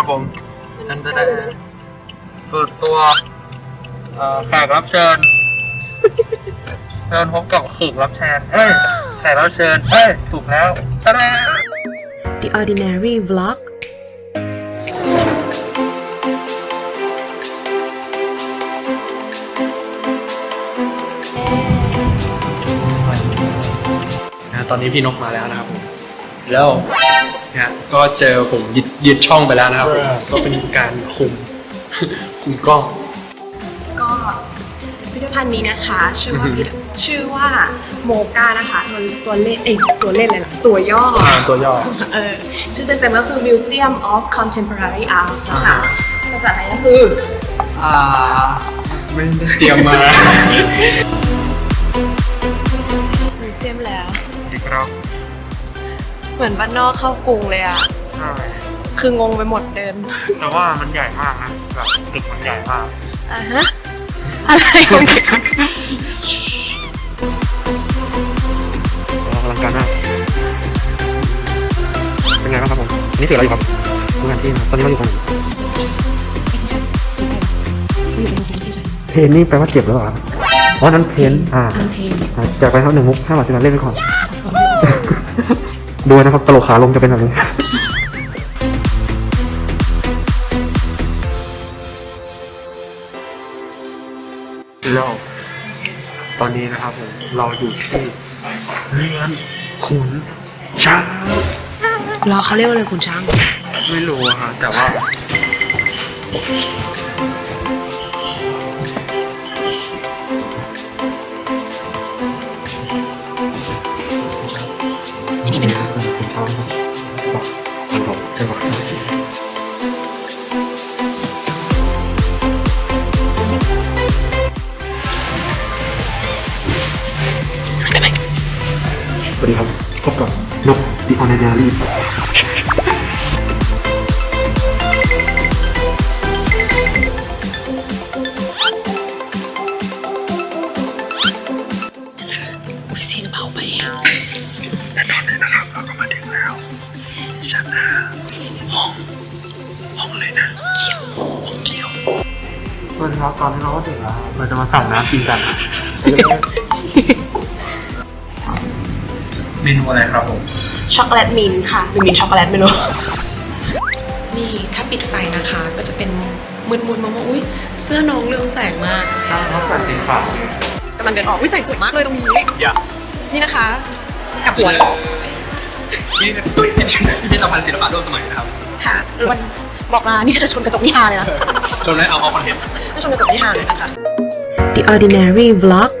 ครับผมจันจะได้เปิดตัวเอ่อแขกรับเชิญ เชิญพบกับแขกรับเชิญเอ้ยแขกรับเชิญเอ้ยถูกแล้วตะแด The Ordinary Vlog นะตอนนี้พี่นกมาแล้วนะครับผมแล้ว นะก็เจอผมยึดยึดช่องไปแล้วนะครับผมก็เป็นการคุมคุมกล้อง ก็พิพิธภัณฑ์นี้นะคะ ชื่อว่าพิพิธชื่อว่าโมกานะคะตัวตัวเล่นเอ้ยตัวเล่นเลยล่ะตัวย่ออ่าตัวย่อเออชื่อเต็มๆก็คือ Museum of Contemporary Art นะคะอ่าภาษาไทยก็คืออ่าไม่ได้เตรียมมา Museum แล้วอีกแล้ว เหมือนบ้านนอกเข้ากรุงเลยอะใช่คืองงไปหมดเดินแต่ว่ามันใหญ่มากนะแบบตึกมันใหญ่มากอะฮะอะไรของเนี่ยอลังการมากเป็นไงบ้างครับผมนี่คืออะไรอยู่ครับดูแผนที่นะตอนนี้เราอยู่ตรงไหนเพนนี่แปลว่าเจ็บหรือเปล่าครับอ๋อนั้นเพนอ่าอันเพลงอะแจกไปครับหนึ่งมุกห้าบาทสิบาทเล่นไปก่อน ดูนะครับตลกขาลงจะเป็นแบบนี้แล้วตอนนี้นะครับผมเราอยู่ที่เรือนขุนช้างรอเขาเรียกว่าเลยคุณช้าง ไม่รู้อะฮะแต่ว่า ดีครับ พบกับนกดิออนนารีอุ้ยเสียงเบาไปเปิดครับตอนนี้เราก็ถึงแล้วเราจะมาสั่งน้ำกินกัน อะไรครับผม ช็อกโกแลตมินท์ค่ะหรือมินท์ช็อกโกแลตไม่รู้ นี่ถ้าปิดไฟนะคะ ก็จะเป็นมึนๆมองๆอุ้ยเสื้อน้องเรืองแสงมากน้ำเขาใส่สีขาวกำลังเดินออกอุ้ยใส่สวยมากเลยตรงนี้ อย่านี่นะคะกลับหัวต่อนี่ตุ้ยพิพิธภัณฑ์ศิลปะร่วมสมัยนะครับ ค่ะวันบอกลานี่จะชนกระจกนิฮาเลยนะจนได้เอาเอาคอนเทนต์ถ้าชนกระจกนิฮาเลยนะคะ The Ordinary Vlog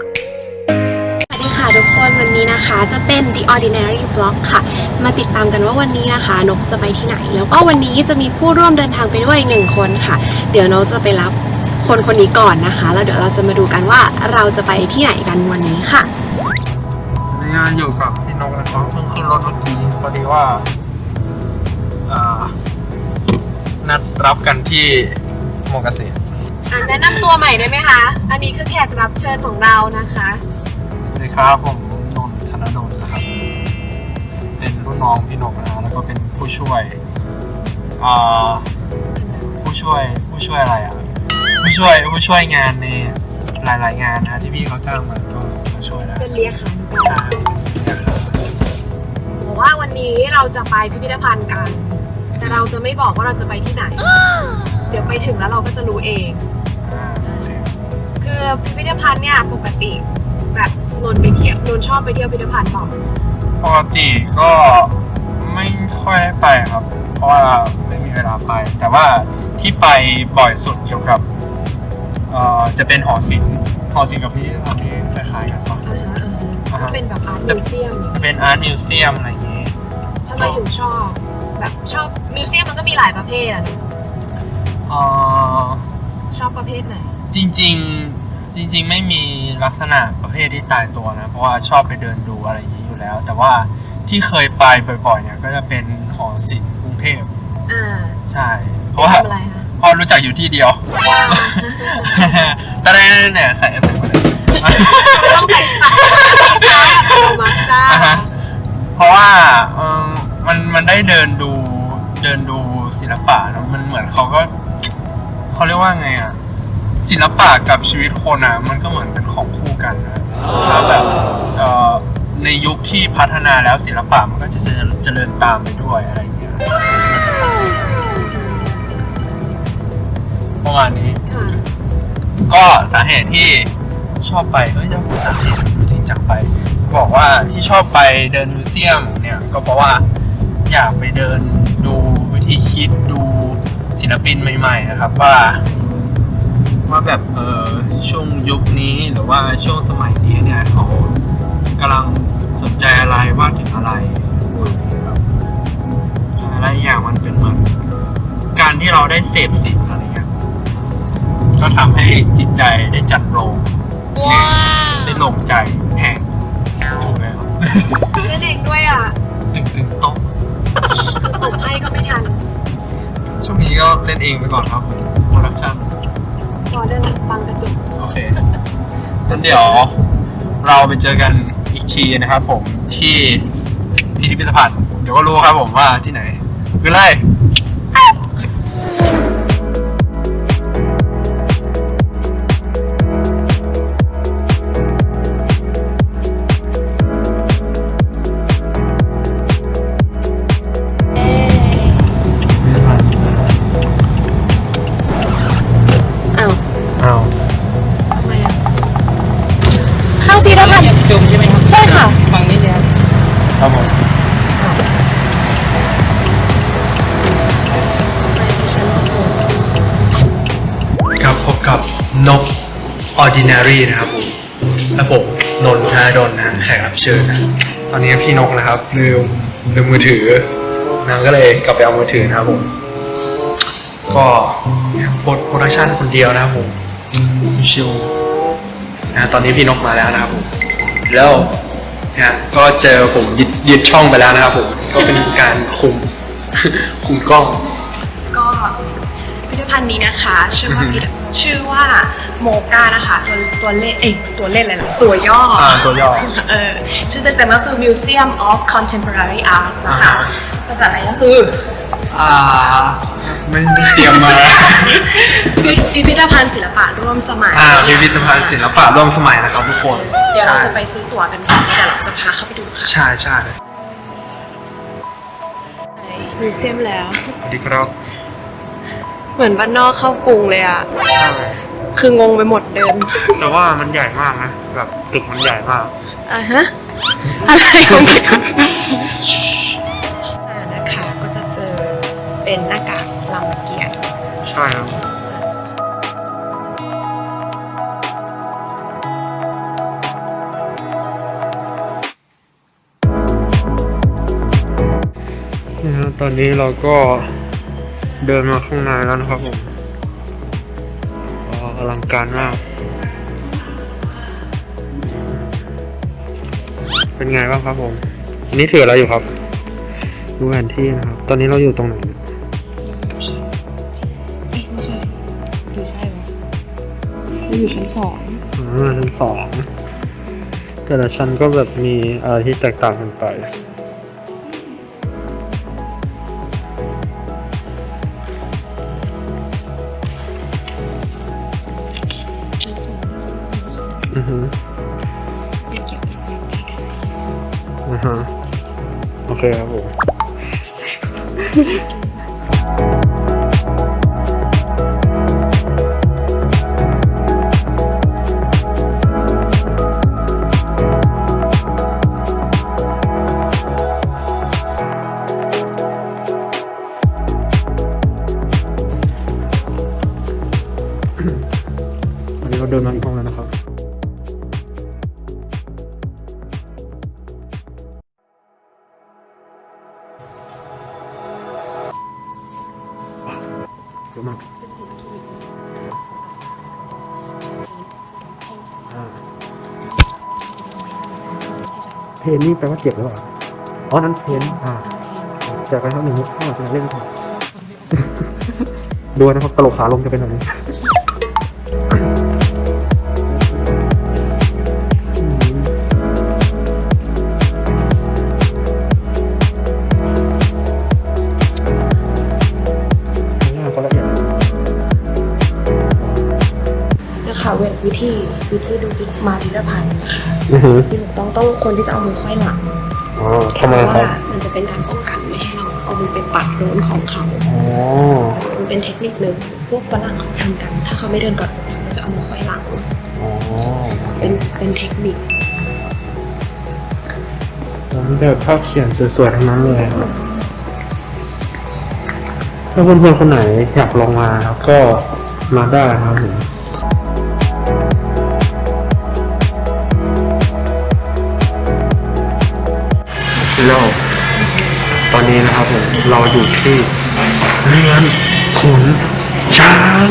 นวันนี้นะคะจะเป็น The Ordinary Vlog ค่ะ มาติดตามกันว่าวันนี้นะคะ นกจะไปที่ไหน แล้วก็วันนี้จะมีผู้ร่วมเดินทางไปด้วยหนึ่งคนค่ะ เดี๋ยวนกจะไปรับคนคนนี้ก่อนนะคะ แล้วเดี๋ยวเราจะมาดูกันว่าเราจะไปที่ไหนกันวันนี้ค่ะนี่อยู่กับพี่นกนะครับเพิ่งขึ้นรถเมื่อกี้พอดีว่าอ่านัดรับกันที่มอเกษตรแนะนำตัวใหม่ได้ไหมคะ อันนี้คือแขกรับเชิญของเรานะคะ สวัสดีครับผม นรุ่นน้องพี่นกนะแล้วก็เป็นผู้ช่วยอ่าผู้ช่วยผู้ช่วยอะไรอะผู้ช่วยผู้ช่วยงานในหลาย ๆ งานนะที่พี่เขาจ้างมาก็มาช่วยนะเป็นเรียกค่ะใช่นะครับบอกว่าวันนี้เราจะไปพิพิธภัณฑ์กัน แต่เราจะไม่บอกว่าเราจะไปที่ไหน เดี๋ยวไปถึงแล้วเราก็จะรู้เองอ่าโอเคคือพิพิธภัณฑ์เนี่ยปกติแบบนนท์ไปเที่ยวนนท์ชอบไปเที่ยวพิพิธภัณฑ์เปล่า ปกติก็ไม่ค่อยได้ไปครับ เพราะว่าไม่มีเวลาไป แต่ว่าที่ไปบ่อยสุดเกี่ยวกับเอ่อจะเป็นหอศิลป์หอศิลป์กับพี่ตอนนี้คล้ายๆกันปะ อ่าฮะอ่าฮะก็เป็นแบบอาร์ตมิวเซียมจะเป็นอาร์ตมิวเซียมอะไรอย่างนี้ ทำไมถึงชอบ แบบชอบมิวเซียมมันก็มีหลายประเภทอะเอ่อ ชอบประเภทไหน จริง ๆ จริง ๆ ไม่มีลักษณะประเภทที่ตายตัวนะ เพราะว่าชอบไปเดินดูอะไรอย่างนี้อยู่ แล้ว แต่ว่าที่เคยไปบ่อยๆเนี่ยก็จะเป็นหอศิลป์กรุงเทพอ่าใช่ เพราะว่าทำอะไรคะเพราะรู้จักอยู่ที่เดียวแต่ได้เนี่ยใส่เอฟเฟกต์มาเลยไม่ต้องใส่สายใส่สายอัตโนมัติจ้าอ่าฮะเพราะว่าเออมันมันได้เดินดูเดินดูศิลปะเนอะมันเหมือนเขาก็ เขาเรียกว่าไงอะศิลปะกับชีวิตคนอะมันก็เหมือนเป็นของคู่กันนะแล้วแบบเอ่อ ในยุคที่พัฒนาแล้วศิลปะมันก็จะเจริญตามไปด้วยอะไรอย่างเงี้ยประมาณนี้ ค่ะก็สาเหตุที่ชอบไปเอ้ยจะพูดสาเหตุจริงจังไป บอกว่าที่ชอบไปเดินมิวเซียมเนี่ยก็เพราะว่าอยากไปเดินดูวิธีคิดดูศิลปินใหม่ๆนะครับว่า ว่าแบบเออช่วงยุคนี้หรือว่าช่วงสมัยนี้เนี่ยเขา กำลังสนใจอะไรวาดถึงอะไรครับอะไรอย่างมันเป็นเหมือน การที่เราได้เสพสิ่งอะไรเงี้ยก็ทำให้จิตใจได้จัดโลงได้ลงใจแห่งถูกแล้วเล่นเองด้วยอะ ตึงตึงๆโต๊ะตบให้ก็ไม่ทัน ช่วงนี้ก็เล่นเองไปก่อนครับผมโปรดักชั่นพอเดินบังกระจกโอเคงั้นเดี๋ยวเราไปเจอกัน ชีนะครับผมที่พิพิธภัณฑ์ เดี๋ยวก็รู้ครับผมว่าที่ไหนคืออะไร ordinary นะครับผมและผมนนท์ธนดลนะแขกรับเชิญนะ ตอนนี้พี่นกนะครับลืมลืมมือถือนางก็เลยกลับไปเอามือถือนะครับผม ก็โปรโปรดักชันคนเดียวนะครับผมชิวนะตอนนี้พี่นกมาแล้วนะครับผมแล้วนะก็เจอผมยึดยึดช่องไปแล้วนะครับผมก็เป็นการคุมคุมกล้องก็ พิพิธภัณฑ์นี้นะคะ ชื่อว่าพิพิธชื่อว่าโมกานะคะ ตัวตัวเล่นเอ้ยตัวเล่นอะไรล่ะตัวย่อออ่าตัวย่อ เออชื่อเต็มๆก็คือ Museum of Contemporary Art นะอ่าคะฮะภาษาไทยก็คือ อ่าไม่ได้เตรียมมาพิพิธภัณฑ์ศิลปะร่วมสมัยอ่าพิพิธภัณฑ์ศิลปะร่วมสมัยนะครับทุกคนเดี๋ยวเราใช่จะไปซื้อตั๋วกันก่อนแล้วเดี๋ยวเราจะพาเข้าไปดูค่ะใช่ใช่มิวเซียมแล้ว สวัสดีครับ เหมือนบ้านนอกเข้ากรุงเลยอะคืองงไปหมดเดิน แต่ว่ามันใหญ่มากนะแบบตึกมันใหญ่มากอะฮะอะไรของเนี่ยอ่านะคะก็จะเจอเป็นหน้ากากรามเกียรติใช่ครับนี่ครับตอนนี้เราก็ เดินมาข้างในแล้วนะครับผมอ๋ออลังการมาก เป็นไงบ้างครับผมอันนี้ถืออะไรอยู่ครับ ดูแผนที่นะครับ ตอนนี้เราอยู่ตรงไหนเนี่ยเอ๊ะไม่ใช่หรือใช่วะมันอยู่ชั้นสองอ่าชั้นสองแต่ละชั้นก็แบบมีอะไรที่แตกต่างกันไป ฮะโอเคครับผม นนี่แปลว่าเจ็บแล้วเหรออ๋อนั้นเพนอ่าจะไปเรทำหนึ่งมุกข้อจะเล่นก่อนดูนะครับหลกขาลงจะเป็นแบบนี้ค่ะเวทวิธีวิธีดูมาธิรพันธ์ อือหือที่ถูกต้องต้องควรที่จะเอามือไขว้หลังอ๋อเพทำไมราะครัว่าบมันจะเป็นการป้องกันไม่ให้เราเอามือไปปัดโดนของเขาอ๋อมันเป็นเทคนิคหนึ่งพวกฝรั่งเขาจะทำกัน ถ้าเขาไม่เดินก่อนเขาก็จะเอามือไขว้หลังอ๋อเป็นเป็นเทคนิคผมแบบภาพเขียนสวยๆทั้งนั้นเลยครับถ้าเพื่อนๆคนไหนอยากลองมาครับก็มาได้ครับผม แล้วตอนนี้นะครับผมเราอยู่ที่เรือนขุนช้าง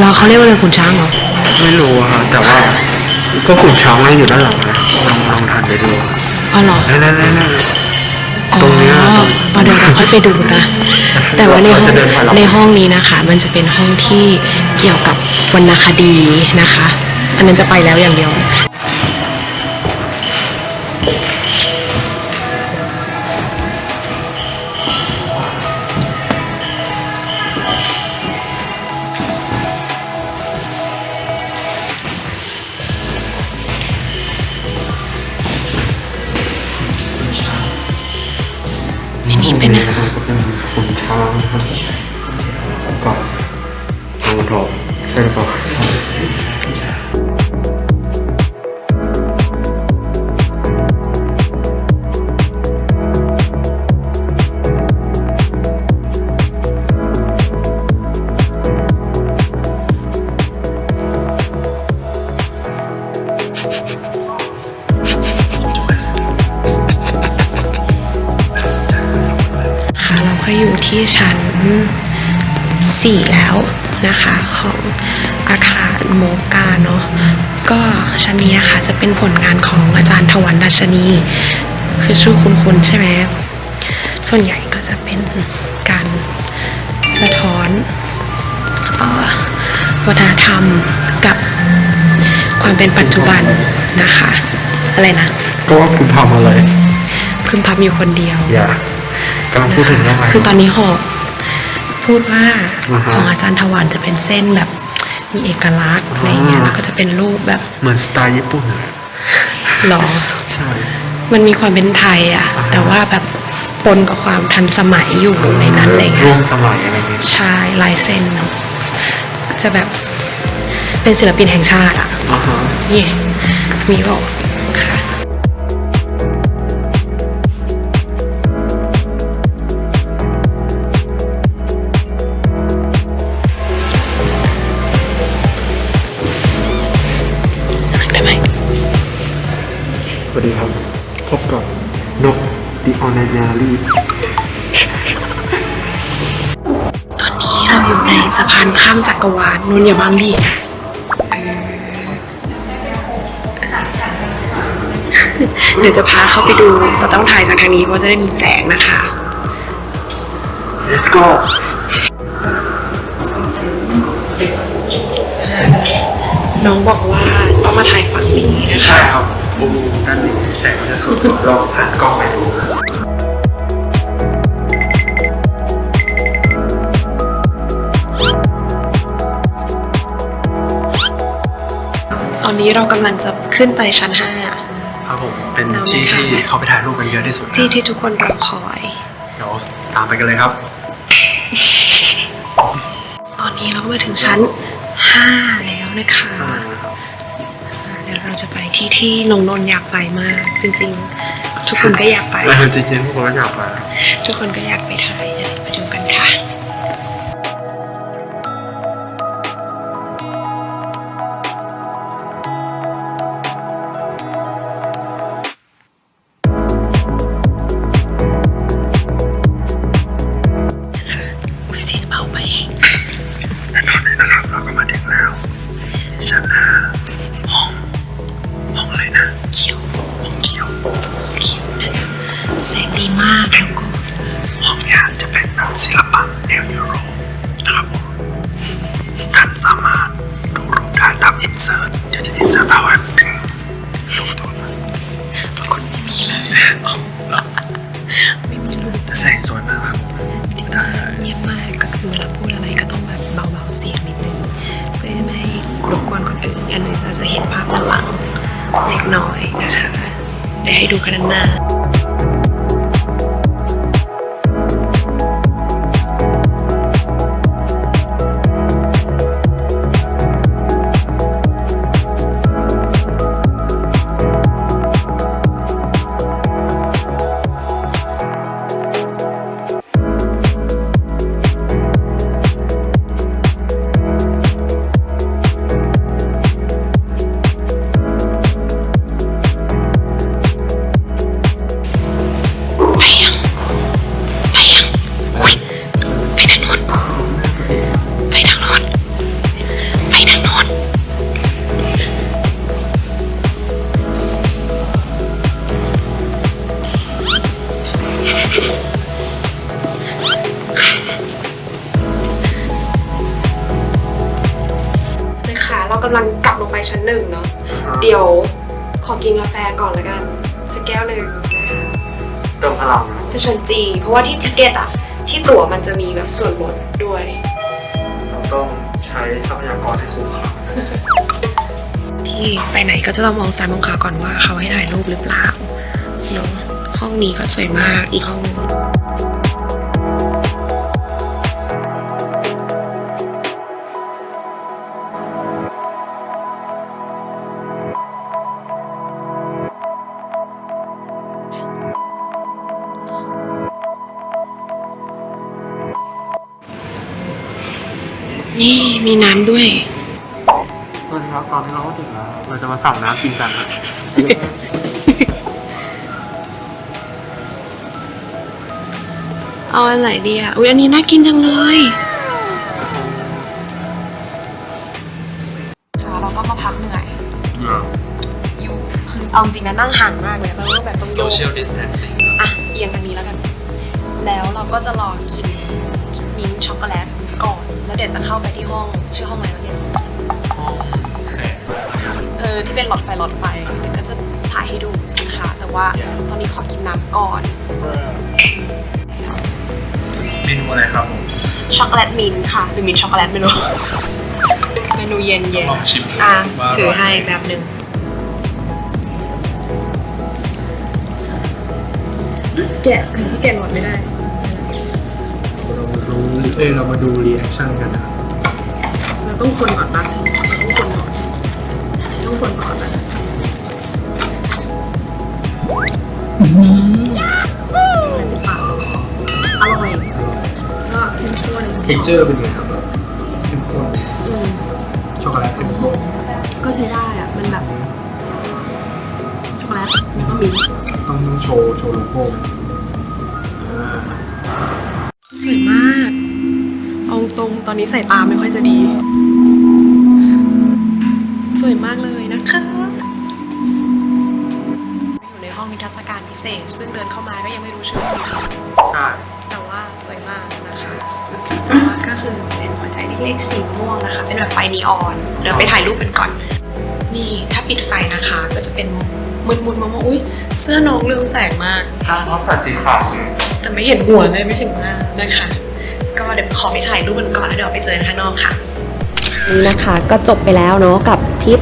เราเขาเรียกว่าเรือขุนช้างเหรอ ไม่รู้อะครับแต่ว่าก็ขุนช้างนั่งอยู่ด้านหลังนะลองลองทันไปดูอ๋อเหรอ นั่นนั่นนั่นนั่น ตรงเนี้ยอ๋ออ๋อเดี๋ยวเราค่อยไปดูนะ แต่ว่าในห้องเราจะเดินผ่านหลังในห้องนี้นะคะ มันจะเป็นห้องที่เกี่ยวกับวรรณคดีนะคะ อันนั้นจะไปแล้วอย่างเดียว ก็อยู่ที่ชั้น 4 แล้วนะคะของอาคารโมกาเนาะก็ชั้นนี้นะคะจะเป็นผลงานของอาจารย์ทวันดัชนี คือชื่อคุณๆใช่ไหมส่วนใหญ่ก็จะเป็นการสะท้อนเอ่อวัฒนธรรมกับความเป็นปัจจุบันนะคะ อะไรนะ ก็ว่าคุณทำอะไรพึมพำอยู่คนเดียวอย่า กำลังพูดถึงเรื่องอะไร คือตอนนี้หอบพูดว่าอ่าฮะของอาจารย์ถวันจะเป็นเส้นแบบมีเอกลักษณ์อะไรเงี้ยอ่า แล้วก็จะเป็นรูปแบบเหมือนสไตล์ญี่ปุ่นเลยหรอใช่ มันมีความเป็นไทยอะแต่ว่าแบบปนกับความทันสมัยอยู่ในนั้นอะไรร่เงี้วยมสมัยอะไรเงี้ยใช่ลายเส้นเนาะจะแบบเป็นศิลปินแห่งชาติอะอ่าฮะ นี่มีบอกค่ะ The Ordinary ตอนนี้เราอยู่ในสะพานข้ามจักรวาลนนท์อย่าบังดิเออเดี๋ยวจะพาเข้าไปดูแต่ต้องถ่ายจากทางนี้เพราะจะได้มีแสงนะคะ Let's go น้องบอกว่าต้องมาถ่ายฝั่งนี้นะคะใช่ครับ มุมด้านนี้แสงจะสุดลองผ่านกล้องไปดูตอนนี้เรากำลังจะขึ้นไปชั้นห้าครับผมเป็นเราที่นะคะที่เขาไปถ่ายรูปกันเยอะที่สุดนะที่ที่ทุกคนรอคอย เดี๋ยวตามไปกันเลยครับ ตอนนี้เราก็มาถึงชั้นห้าแล้วนะคะเดี๋ยวเรา จะไปที่ที่นงนนท์อยากไปมาก จริง ๆ ทุกคนก็อยากไปแล้วจริงๆพวกผมก็อยากไป ทุกคนก็อยากไปถ่าย สามารถดูรูปได้ตามอินเสิร์ตเดี๋ยวจะอินเสิร์ตเอาไว้รูปตัวนั้นคนไม่มีเลยไม่มีรูปแต่แสงสวยมากครับเงียบมากก็คือเวลาพูดอะไรก็ต้องแบบเบาๆเสียงนิดนึงเพื่อไม่ให้รบกวนคนอื่นไงเล็กน้อยนะคะเดี๋ยวให้ดูกันหน้า นะที่ชั้นจีเพราะว่าที่ทิเก็ตอะที่ตั๋วมันจะมีแบบส่วนลดด้วย เราต้องใช้ทรัพยากรให้คุ้มค่าที่ไปไหนก็จะต้องมองซ้ายมองขวาก่อนว่าเขาให้ถ่ายรูปหรือเปล่าเนาะห้องนี้ก็สวยมากอีกห้อง มีน้ำด้วย ตอนนี้ครับตอนนี้เราก็ถึงแล้ว เราจะมาสั่งน้ำกินกันนะเอาอันไหนดีอะ อุ้ยอันนี้น่ากินจังเลย ค่ะเราก็มาพักเหนื่อย อยู่ คือเอาจริงนะนั่งห่างมากเลยแล้วก็แบบต้องโยก social distancing อะ เอียงทางนี้แล้วกัน แล้วเราก็จะรอกินมิ้นท์ช็อกโกแลตก่อนแล้ว เดี๋ยวจะเข้าไปที่ห้องชื่อห้องอะไรวะเนี่ยห้องแสงเออที่เป็นหลอดไฟหลอดไฟเดี๋ยวก็จะถ่ายให้ดูค่ะ แต่ว่าตอนนี้ขอกินน้ำก่อน เมนูอะไรครับผมช็อกโกแลตมิ้นท์ค่ะหรือมิ้นท์ช็อกโกแลตไม่รู้ เมนูเย็นเย็นลองชิมอะว่าถือร่ยให้แบบหนึ่งแกะอันที่แกะหลอดไม่ได้เรามาดูเอ้ยเรามาดูรีแอคชั่นกันนะครับเราต้องคนก่อนปะเราต้องคนก่อนต้องคนก่อนนะอร่อยก็เข้มข้นเท็กเจอร์เป็นไงครับแบบเข้มข้นอืมช็อกโกแลตเข้มข้นก็ใช้ได้อะมันแบบช็อกโกแลตแล้วก็มิ้นท์ต้องต้องโชว์โชว์โลโก้ไหม ตรงตอนนี้สายตาไม่ค่อยจะดี สวยมากเลยนะคะอยู่ในห้องนิทรรศการพิเศษ ซึ่งเดินเข้ามาก็ยังไม่รู้ชื่อห้องเลยใช่แต่ว่าสวยมากนะคะก็คือเป็นหัวใจเล็กๆสีม่วงนะคะ เป็นแบบไฟนีออนเดี๋ยวไปถ่ายรูปกันก่อน นี่ถ้าปิดไฟนะคะก็จะเป็นมุนๆมองๆอุ้ยเสื้อน้องเรืองแสงมากถ้าเขาใส่สีขาวเนี่ยแต่ไม่เห็นหัวเลยไม่ถึงหน้านะคะ ก็เดี๋ยวขอไปถ่ายรูปกันก่อนแล้วเดี๋ยวไปเจอกันข้างนอกค่ะ นี่นะคะก็จบไปแล้วเนาะกับทริป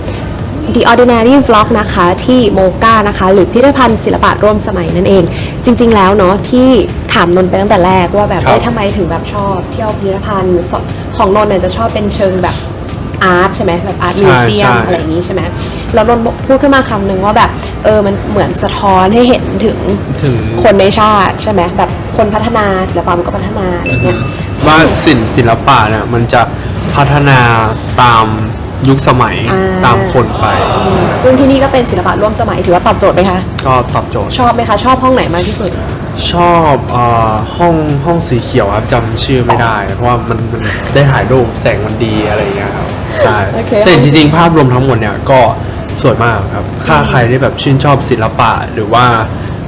The Ordinary Vlog นะคะที่โมกานะคะหรือพิพิธภัณฑ์ศิลปะร่วมสมัยนั่นเอง จริง ๆ แล้วเนาะที่ถามนนท์ไปตั้งแต่แรกว่าแบบครับ เอ้ยทำไมถึงแบบชอบเที่ยวพิพิธภัณฑ์สของนนท์เนี่ยจะชอบเป็นเชิงแบบอาร์ตใช่ไหมแบบอาร์ตมิวเซียมอะไรอย่างนี้ใช่ไหม แล้วนนท์พูดขึ้นมาคำหนึ่งว่าแบบ เออมันเหมือนสะท้อนให้เห็นถึงถึง คนในชาติใช่ไหมแบบคนพัฒนาศิลปะมันก็พัฒนาอะไรเงี้ย ว่าศิลป์ศิลปะเนี่ยมันจะพัฒนาตามยุคสมัยอ่า ตามคนไปอืมซึ่งที่นี่ก็เป็นศิลปะร่วมสมัยถือว่าตอบโจทย์ไหมคะ ก็ตอบโจทย์ ชอบไหมคะ ชอบห้องไหนมากที่สุด ชอบเอ่อห้องห้องสีเขียวครับจำชื่อไม่ได้ เพราะว่ามันมันได้ถ่ายรูปแสงมันดีอะไรอย่างเงี้ยครับใช่โอเค แต่จริงๆ ภาพรวมทั้งหมดเนี่ยก็ สวยมากครับถ้าใครที่แบบชื่นชอบศิลปะ หรือว่า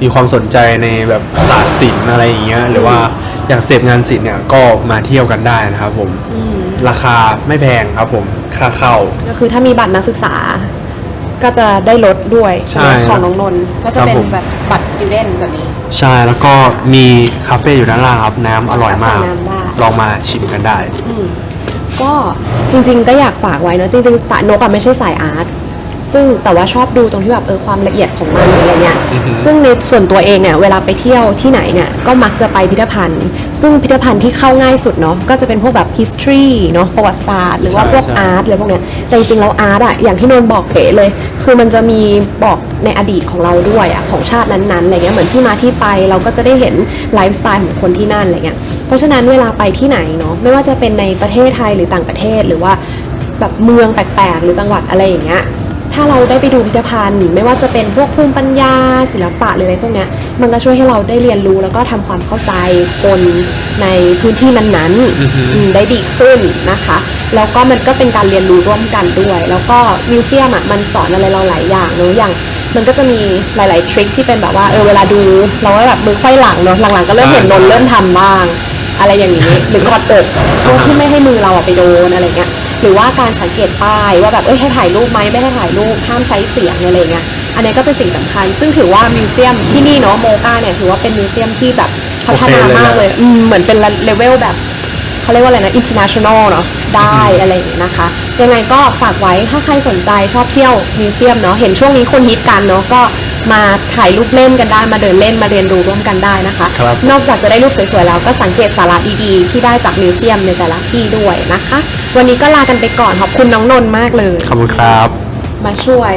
มีความสนใจในแบบศาสตร์ศิลป์อะไรอย่างเงี้ย หรือว่าอยากเสพงานศิลป์เนี่ยก็มาเที่ยวกันได้นะครับผม ราคาไม่แพงครับผมค่าเข้า ก็คือถ้ามีบัตรนักศึกษาก็จะได้ลดด้วยใช่ไหมของน้องนนท์ก็จะเป็นครับผมแบบบัตร student แบบนี้ ใช่แล้วก็มีคาเฟ่อยู่ด้านล่างครับน้ำอร่อยมากสั่งน้ำได้ลองมาชิมกันได้อืมก็จริงๆก็อยากฝากไว้เนอะจริงๆสายนกอะไม่ใช่สายอาร์ต ซึ่งแต่ว่าชอบดูตรงที่แบบเออความละเอียดของมันอะไรเงี้ย อือฮึ ซึ่งในส่วนตัวเองเนี่ยเวลาไปเที่ยวที่ไหนเนี่ยก็มักจะไปพิพิธภัณฑ์ ซึ่งพิพิธภัณฑ์ที่เข้าง่ายสุดเนาะก็จะเป็นพวกแบบ history เนาะประวัติศาสตร์หรือว่าพวกใช่ อาร์ตอะไรพวกเนี้ยแต่จริงๆแล้วอาร์ตอะอย่างที่นนท์บอกเป๋เลย คือมันจะมีบอกในอดีตของเราด้วยอะของชาตินั้นๆอะไรเงี้ยเหมือนที่มาที่ไปเราก็จะได้เห็นไลฟ์สไตล์ของคนที่นั่นอะไรเงี้ยเพราะฉะนั้นเวลาไปที่ไหนเนาะไม่ว่าจะเป็นในประเทศไทยหรือต่างประเทศหรือว่า แบบเมืองแปลกๆ หรือจังหวัดอะไรอย่างเงี้ย ถ้าเราได้ไปดูพิพิธภัณฑ์ ไม่ว่าจะเป็นพวกภูมิปัญญา ศิลปะหรืออะไรพวกเนี้ยมันก็ช่วยให้เราได้เรียนรู้แล้วก็ทำความเข้าใจคนในพื้นที่นั้นๆอืมได้ดีขึ้นนะคะแล้วก็มันก็เป็นการเรียนรู้ร่วมกันด้วย แล้วก็มิวเซียมอะมันสอนอะไรเราหลายอย่างเนอะอย่างมันก็จะมีหลาย ๆ ทริคที่เป็นแบบว่าเออเวลาดู เราก็แบบมือไขว้หลังเนอะหลังๆก็เริ่มเห็นนนท์เริ่มทำบ้าง อะไรอย่างนี้หรือกอดอกเพื่อที่ไม่ให้มือเราอะไปโดนอะไรเงี้ย หรือว่าการสังเกตป้ายว่าแบบเอ้ยให้ถ่ายรูปไหมไม่ให้ถ่ายรูปห้ามใช้เสียงอะไรเงี้ยอันนี้ก็เป็นสิ่งสำคัญ ซึ่งถือว่ามิวเซียมที่นี่เนาะโมกาเนี่ยถือว่าเป็นมิวเซียมที่แบบพัฒนามากเลยอืมเหมือนเป็นเลเวลแบบเขาเรียกว่าอะไรนะ international เนาะได้อะไรอย่างเงี้ยนะคะ ยังไงก็ฝากไว้ถ้าใครสนใจชอบเที่ยวมิวเซียมเนาะเห็นช่วงนี้คนฮิตกันเนาะก็มาถ่ายรูปเล่นกันได้มาเดินเล่นมาเรียนรู้ร่วมกันได้นะคะครับนอกจากจะได้รูปสวยๆแล้วก็สังเกตสาระดีๆที่ได้จากมิวเซียมในแต่ละที่ด้วยนะคะ วันนี้ก็ลากันไปก่อนขอบคุณน้องนนท์มากเลย ขอบคุณครับ มาช่วย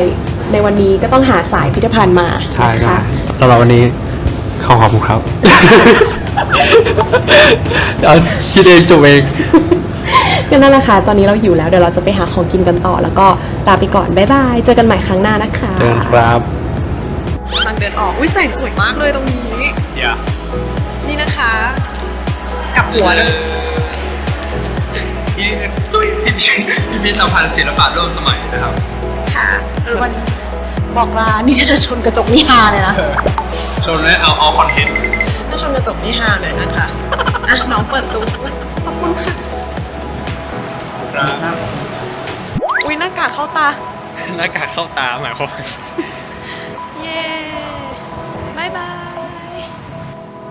ในวันนี้ก็ต้องหาสายพิพิธภัณฑ์มาใช่นะครัคะบสำหรับวันนี้ขอขอบคุณครับ เอาคิดเองจบเอง ก็นั่นแหละค่ะ ตอนนี้เราอยู่แล้วเดี๋ยวเราจะไปหาของกินกันต่อ แล้วก็ลาไปก่อนบ๊ายบายเจอกันใหม่ครั้งหน้านะคะ เจอกันครับกำลังเดินออกอุ้ยแสงสวยมากเลยตรงนี้อย่านี่นะคะ กลับหัวเลยที่ตุ้ย พิพิธภัณฑ์ศิลปะร่วมสมัยนะครับ ค่ะวันบอกลานี่ถ้าจะชนกระจกนี่ฮาเลยนะชนและเอาเอาคอนเทนต์ถ้าชนกระจกนี่ฮาเลยนะคะอะน้องเปิดตู้ขอบคุณค่ะอุ้ยหน้ากากเข้าตาหน้ากากเข้าตาหมายความเย้บายบาย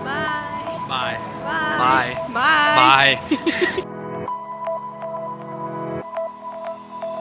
บายบายบายบายบายบาย